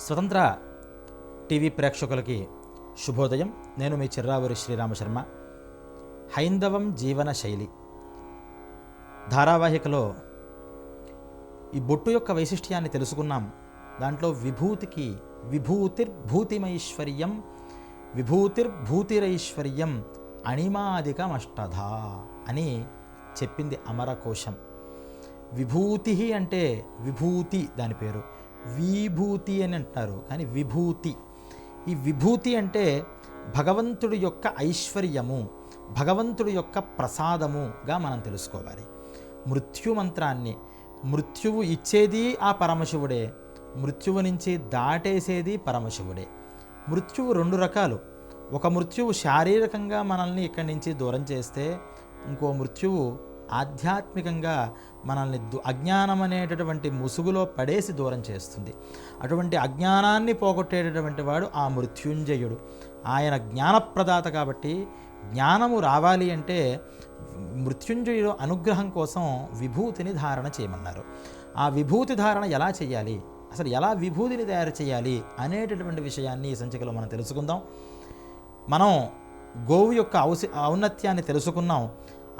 స్వతంత్ర టీవీ ప్రేక్షకులకి శుభోదయం. నేను మీ చిర్రావూరి శ్రీరామశర్మ. హైందవం జీవన శైలి. ధారావాహికలో ఈ బొట్టు యొక్క వైశిష్ట్యాన్ని తెలుసుకున్నాం. దాంట్లో విభూతికి విభూతిర్భూతిమైశ్వర్యం విభూతిర్భూతిరైశ్వర్యం అణిమాదికమష్టధ అని చెప్పింది అమరకోశం. విభూతి అంటే విభూతి దాని పేరు. విభూతి అని అంటారు. కానీ విభూతి. ఈ విభూతి అంటే భగవంతుడి యొక్క ఐశ్వర్యము భగవంతుడి యొక్క ప్రసాదముగా మనం తెలుసుకోవాలి. మృత్యు మంత్రాన్ని మృత్యువు ఇచ్చేది ఆ పరమశివుడే మృత్యువు నుంచి దాటేసేది పరమశివుడే. మృత్యువు రెండు రకాలు. ఒక మృత్యువు శారీరకంగా మనల్ని ఇక్కడి నుంచి దూరం చేస్తే ఇంకో మృత్యువు ఆధ్యాత్మికంగా మనల్ని దు అజ్ఞానం అనేటటువంటి ముసుగులో పడేసి దూరం చేస్తుంది. అటువంటి అజ్ఞానాన్ని పోగొట్టేటటువంటి వాడు ఆ మృత్యుంజయుడు. ఆయన జ్ఞానప్రదాత కాబట్టి జ్ఞానము రావాలి అంటే మృత్యుంజయుడు అనుగ్రహం కోసం విభూతిని ధారణ చేయమన్నారు. ఆ విభూతి ధారణ ఎలా చేయాలి? అసలు ఎలా విభూతిని తయారు చేయాలి అనేటటువంటి విషయాన్ని ఈ సంచికలో మనం తెలుసుకుందాం. మనం గోవు యొక్క ఔసి ఔన్నత్యాన్ని తెలుసుకున్నాం.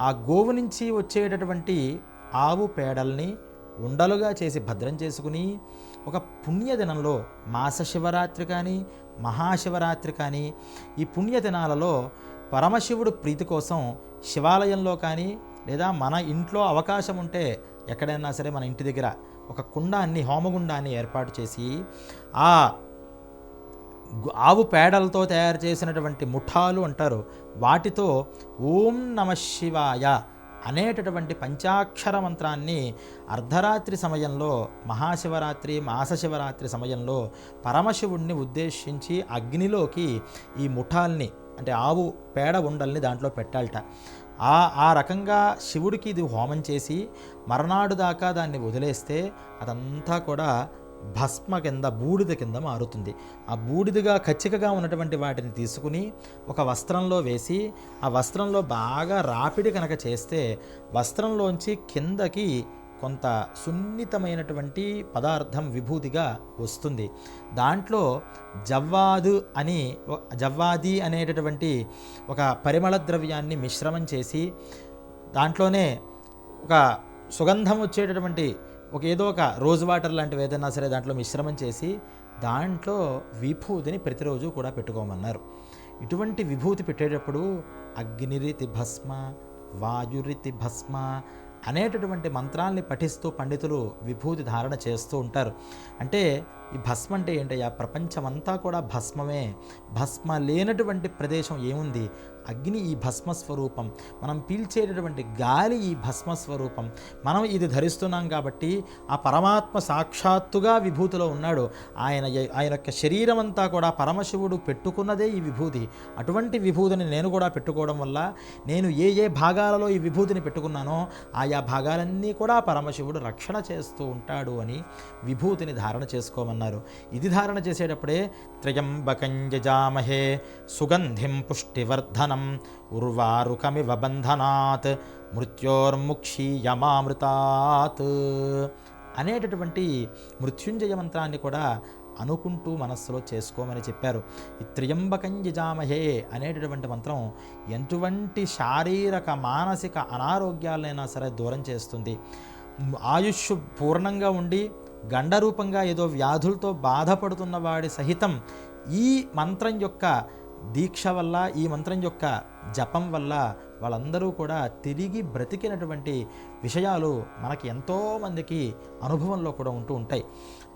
ఆ గోవు నుంచి వచ్చేటటువంటి ఆవు పేడల్ని ఉండలుగా చేసి భద్రం చేసుకుని ఒక పుణ్యదినంలో మాస శివరాత్రి కానీ మహాశివరాత్రి కానీ ఈ పుణ్యదినాలలో పరమశివుడు ప్రీతి కోసం శివాలయంలో కానీ లేదా మన ఇంట్లో అవకాశం ఉంటే ఎక్కడైనా సరే మన ఇంటి దగ్గర ఒక కుండాన్ని హోమగుండాన్ని ఏర్పాటు చేసి ఆ ఆవు పేడలతో తయారు చేసినటువంటి ముఠాలు అంటారు. వాటితో ఓం నమ శివాయ అనేటటువంటి పంచాక్షర మంత్రాన్ని అర్ధరాత్రి సమయంలో మహాశివరాత్రి మాసశివరాత్రి సమయంలో పరమశివుణ్ణి ఉద్దేశించి అగ్నిలోకి ఈ ముఠాల్ని అంటే ఆవు పేడ ఉండల్ని దాంట్లో పెట్టాలట. ఆ ఆ రకంగా శివుడికి ఇది హోమం చేసి మరణాడు దాకా దాన్ని వదిలేస్తే అదంతా కూడా భస్మ కింద బూడిద కింద మారుతుంది. ఆ బూడిదగా కచ్చికగా ఉన్నటువంటి వాటిని తీసుకుని ఒక వస్త్రంలో వేసి ఆ వస్త్రంలో బాగా రాపిడి కనుక చేస్తే వస్త్రంలోంచి కిందకి కొంత సున్నితమైనటువంటి పదార్థం విభూతిగా వస్తుంది. దాంట్లో జవ్వాదు అని జవ్వాది అనేటటువంటి ఒక పరిమళ ద్రవ్యాన్ని మిశ్రమం చేసి దాంట్లోనే ఒక సుగంధం వచ్చేటటువంటి ఒక ఏదో ఒక రోజ్ వాటర్ లాంటివి ఏదైనా సరే దాంట్లో మిశ్రమం చేసి దాంట్లో విభూతిని ప్రతిరోజు కూడా పెట్టుకోమన్నారు. ఇటువంటి విభూతి పెట్టేటప్పుడు అగ్నిరితి భస్మ వాయురితి భస్మ అనేటటువంటి మంత్రాల్ని పఠిస్తూ పండితులు విభూతి ధారణ చేస్తూ ఉంటారు. అంటే ఈ భస్మ అంటే ఏంటయ్యా? ప్రపంచమంతా కూడా భస్మమే. భస్మ లేనటువంటి ప్రదేశం ఏముంది? అగ్ని ఈ భస్మ స్వరూపం మనం పీల్చేటటువంటి గాలి ఈ భస్మ స్వరూపం మనం ఇది ధరిస్తున్నాం కాబట్టి ఆ పరమాత్మ సాక్షాత్తుగా విభూతిలో ఉన్నాడు. ఆయన ఆయన యొక్క శరీరం అంతా కూడా పరమశివుడు పెట్టుకున్నదే ఈ విభూతి. అటువంటి విభూతిని నేను కూడా పెట్టుకోవడం వల్ల నేను ఏ ఏ భాగాలలో ఈ విభూతిని పెట్టుకున్నానో ఆయా భాగాలన్నీ కూడా పరమశివుడు రక్షణ చేస్తూ ఉంటాడు అని విభూతిని ధారణ ఉన్నారు. ఇది ధారణ చేసేటప్పుడే త్రయంబకంజజామహే సుగంధిం పుష్టివర్ధనం ఉర్వారుకమివ బంధనాత్ మృత్యోర్ముక్షీయమామృతాత్ అనేటటువంటి మృత్యుంజయ మంత్రాన్ని కూడా అనుకుంటూ మనస్సులో చేసుకోమని చెప్పారు. ఈ త్రియంబకం యజామహే అనేటటువంటి మంత్రం ఎటువంటి శారీరక మానసిక అనారోగ్యాలైనా సరే దూరం చేస్తుంది. ఆయుష్ పూర్ణంగా ఉండి గండరూపంగా ఏదో వ్యాధులతో బాధపడుతున్న వాడి సహితం ఈ మంత్రం యొక్క దీక్ష వల్ల ఈ మంత్రం యొక్క జపం వల్ల వాళ్ళందరూ కూడా తిరిగి బ్రతికినటువంటి విషయాలు మనకి ఎంతోమందికి అనుభవంలో కూడా ఉంటూ ఉంటాయి.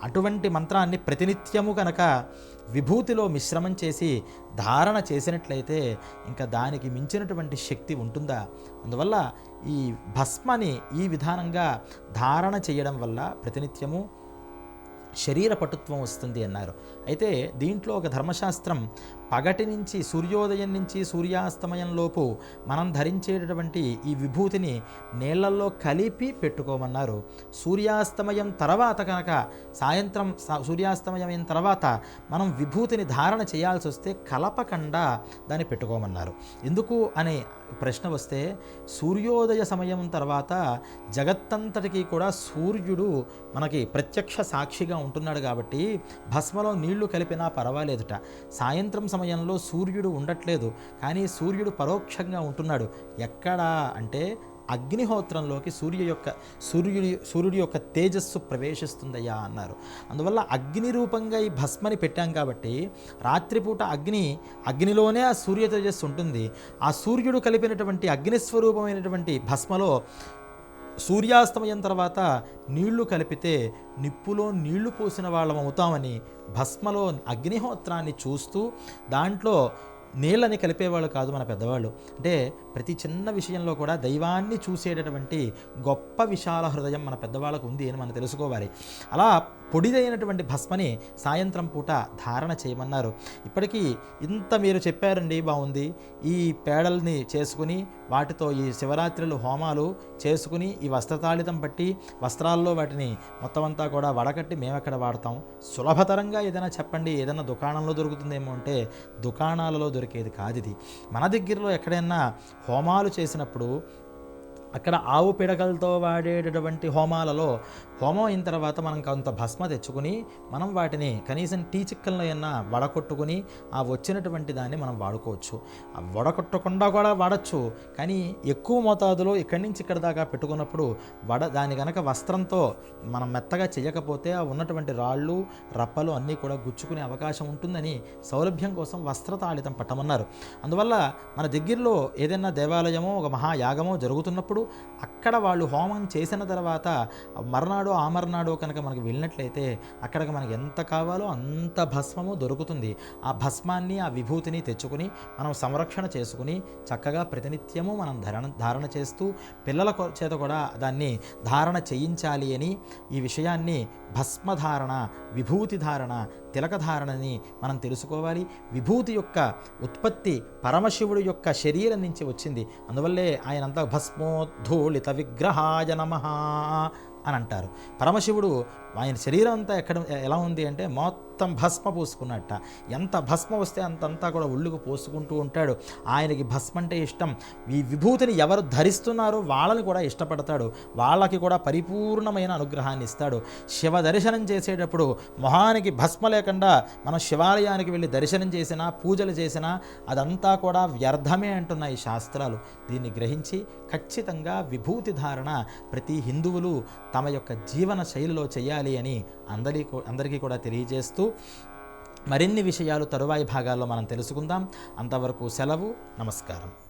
అటువంటి మంత్రాన్ని ప్రతినిత్యము కనుక విభూతిలో మిశ్రమం చేసి ధారణ చేసినట్లయితే ఇంకా దానికి మించినటువంటి శక్తి ఉంటుందా? అందువల్ల ఈ భస్మని ఈ విధానంగా ధారణ చేయడం వల్ల ప్రతినిత్యము శరీర పటుత్వం వస్తుంది అన్నారు. అయితే దీంట్లో ఒక ధర్మశాస్త్రం పగటి నుంచి సూర్యోదయం నుంచి సూర్యాస్తమయం లోపు మనం ధరించేటటువంటి ఈ విభూతిని నీళ్ళల్లో కలిపి పెట్టుకోమన్నారు. సూర్యాస్తమయం తర్వాత కనుక సాయంత్రం సూర్యాస్తమయం అయిన తర్వాత మనం విభూతిని ధారణ చేయాల్సి వస్తే కలపకుండా దాన్ని పెట్టుకోమన్నారు. ఎందుకు అనే ప్రశ్న వస్తే సూర్యోదయ సమయం తర్వాత జగత్తంతటికి కూడా సూర్యుడు మనకి ప్రత్యక్ష సాక్షిగా ఉంటున్నాడు కాబట్టి భస్మలో నీళ్ళు కలిపినా పర్వాలేదుట. సాయంత్రం సమయంలో సూర్యుడు ఉండట్లేదు. కానీ సూర్యుడు పరోక్షంగా ఉంటున్నాడు. ఎక్కడా అంటే అగ్నిహోత్రంలోకి సూర్య యొక్క సూర్యుడి సూర్యుడి యొక్క తేజస్సు ప్రవేశిస్తుందయ్యా అన్నారు. అందువల్ల అగ్ని రూపంగా ఈ భస్మని పెట్టాం కాబట్టి రాత్రిపూట అగ్ని అగ్నిలోనే ఆ సూర్య తేజస్సు ఉంటుంది. ఆ సూర్యుడు కలిపినటువంటి అగ్నిస్వరూపమైనటువంటి భస్మలో సూర్యాస్తమయం తర్వాత నీళ్ళు కలిపితే నిప్పులో నీళ్ళు పోసిన వాళ్ళం అవుతామని భస్మలో అగ్నిహోత్రాన్ని చూస్తూ దాంట్లో నీళ్ళని కలిపేవాళ్ళు కాదు మన పెద్దవాళ్ళు. అంటే ప్రతి చిన్న విషయంలో కూడా దైవాన్ని చూసేటటువంటి గొప్ప విశాల హృదయం మన పెద్దవాళ్ళకు ఉంది అని మనం తెలుసుకోవాలి. అలా పొడిదైనటువంటి భస్మని సాయంత్రం పూట ధారణ చేయమన్నారు. ఇప్పటికీ ఇంత మీరు చెప్పారండి బాగుంది. ఈ పేడల్ని చేసుకుని వాటితో ఈ శివరాత్రులు హోమాలు చేసుకుని ఈ వస్త్రతాళితం పట్టి వస్త్రాల్లో వాటిని మొత్తం అంతా కూడా వడకట్టి మేము వాడతాం? సులభతరంగా ఏదైనా చెప్పండి ఏదైనా దుకాణంలో దొరుకుతుందేమో అంటే దుకాణాలలో దొరికేది కాదు ఇది. మన దగ్గరలో ఎక్కడైనా హోమాలు చేసినప్పుడు అక్కడ ఆవు పిడకలతో వాడేటటువంటి హోమాలలో హోమం అయిన తర్వాత మనం కొంత భస్మ తెచ్చుకుని మనం వాటిని కనీసం టీ చిక్కల్లో అయినా వడకొట్టుకుని ఆ వచ్చినటువంటి దాన్ని మనం వాడుకోవచ్చు. ఆ వడకొట్టకుండా కూడా వాడచ్చు. కానీ ఎక్కువ మోతాదులో ఇక్కడి నుంచి ఇక్కడ దాకా పెట్టుకున్నప్పుడు వడ దాని కనుక వస్త్రంతో మనం మెత్తగా చేయకపోతే ఆ ఉన్నటువంటి రాళ్ళు రప్పలు అన్నీ కూడా గుచ్చుకునే అవకాశం ఉంటుందని సౌలభ్యం కోసం వస్త్రతాళితం పట్టమన్నారు. అందువల్ల మన దగ్గరలో ఏదైనా దేవాలయమో ఒక మహాయాగమో జరుగుతున్నప్పుడు అక్కడ వాళ్ళు హోమం చేసిన తర్వాత మర్నాడో ఆ మర్నాడో కనుక మనకు వెళ్ళినట్లయితే అక్కడికి మనకి ఎంత కావాలో అంత భస్మము దొరుకుతుంది. ఆ భస్మాన్ని ఆ విభూతిని తెచ్చుకుని మనం సంరక్షణ చేసుకుని చక్కగా ప్రతినిత్యము మనం ధారణ ధారణ చేస్తూ పిల్లల చేత కూడా దాన్ని ధారణ చేయించాలి అని ఈ విషయాన్ని భస్మధారణ విభూతి ధారణ తిలకధారణని మనం తెలుసుకోవాలి. విభూతి యొక్క ఉత్పత్తి పరమశివుడి యొక్క శరీరం నుంచి వచ్చింది. అందువల్లే ఆయన అంతా భస్మోద్ధూళిత విగ్రహాయ నమ అని అంటారు. పరమశివుడు ఆయన శరీరం అంతా ఎక్కడ ఎలా ఉంది అంటే మొత్తం భస్మ పోసుకున్నట్ట. ఎంత భస్మ వస్తే అంతంతా కూడా ఒళ్ళుకు పోసుకుంటూ ఉంటాడు. ఆయనకి భస్మ అంటే ఇష్టం. ఈ విభూతిని ఎవరు ధరిస్తున్నారో వాళ్ళని కూడా ఇష్టపడతాడు. వాళ్ళకి కూడా పరిపూర్ణమైన అనుగ్రహాన్ని ఇస్తాడు. శివ దర్శనం చేసేటప్పుడు మొహానికి భస్మ లేకుండా మనం శివాలయానికి వెళ్ళి దర్శనం చేసినా పూజలు చేసినా అదంతా కూడా వ్యర్థమే అంటున్నాయి శాస్త్రాలు. దీన్ని గ్రహించి ఖచ్చితంగా విభూతి ధారణ ప్రతి హిందువులు తమ యొక్క జీవన శైలిలో చేయాలి. అని అందరి అందరికీ కూడా తెలియజేస్తూ మరిన్ని విషయాలు తరువాయి భాగాల్లో మనం తెలుసుకుందాం. అంతవరకు సెలవు నమస్కారం.